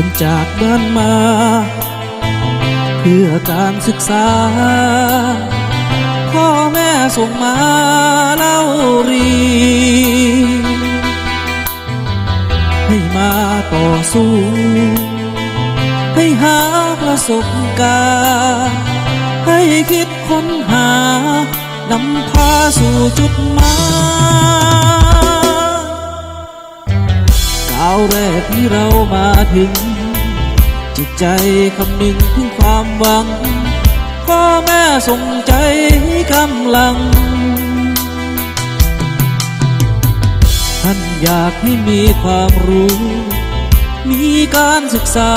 ันจากบ้านมา เพื่อการศึกษา พ่อแม่ส่งมาเล่าเรียนให้มาต่อสู้ ให้หาประสบการณ์ให้คิดค้นหานำพาสู่จุดหมายาวแรกที่เรามาถึง จิตใจคำนึงถึงความหวัง พ่อแม่ส่งใจกำลัง ท่านอยากให้มีความรู้ มีการศึกษา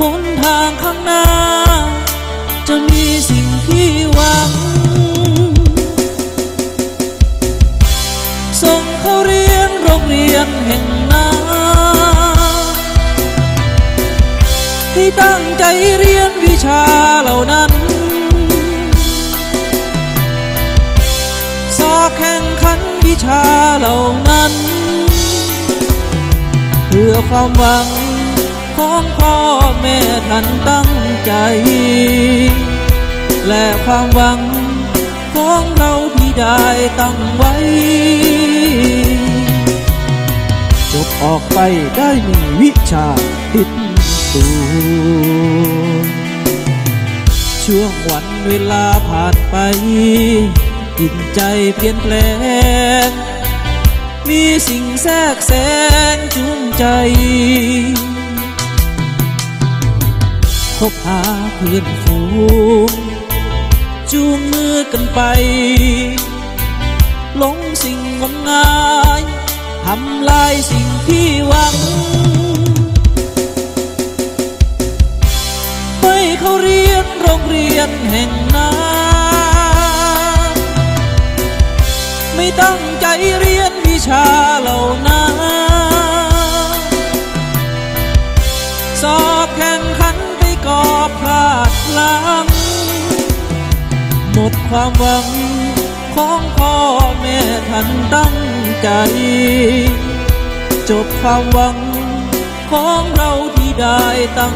หนทางข้างหน้า รงเรียนแห่งนาให้ตั้งใจเรียนวิชาเหล่านั้น สอบแข่งขันวิชาเหล่านั้น เพื่อความหวังของพ่อแม่ท่านตั้งใจ และความหวังของเราที่ได้ตั้งไว้ ออกไปได้มีวิชาติดตัวช่วงวันเวลาผ่านไป จิตใจเปลี่ยนแปลง มีสิ่งแทรกแซงจูงใจพบหาเพื่อนฝูงจูงมือกันไป หลงสิ่งงมงายทำลายสิ่ง ที่หวังให้เขาเรียนโรงเรียนแห่งนาไม่ตั้งใจเรียนวิชาเหล่านั้นสอบแข่งขันไปก่อพลาดลั้งหมดความหวังของพ่อแม่ท่านตั้งใจ จบความหวัง ของเราที่ได้ตั้ง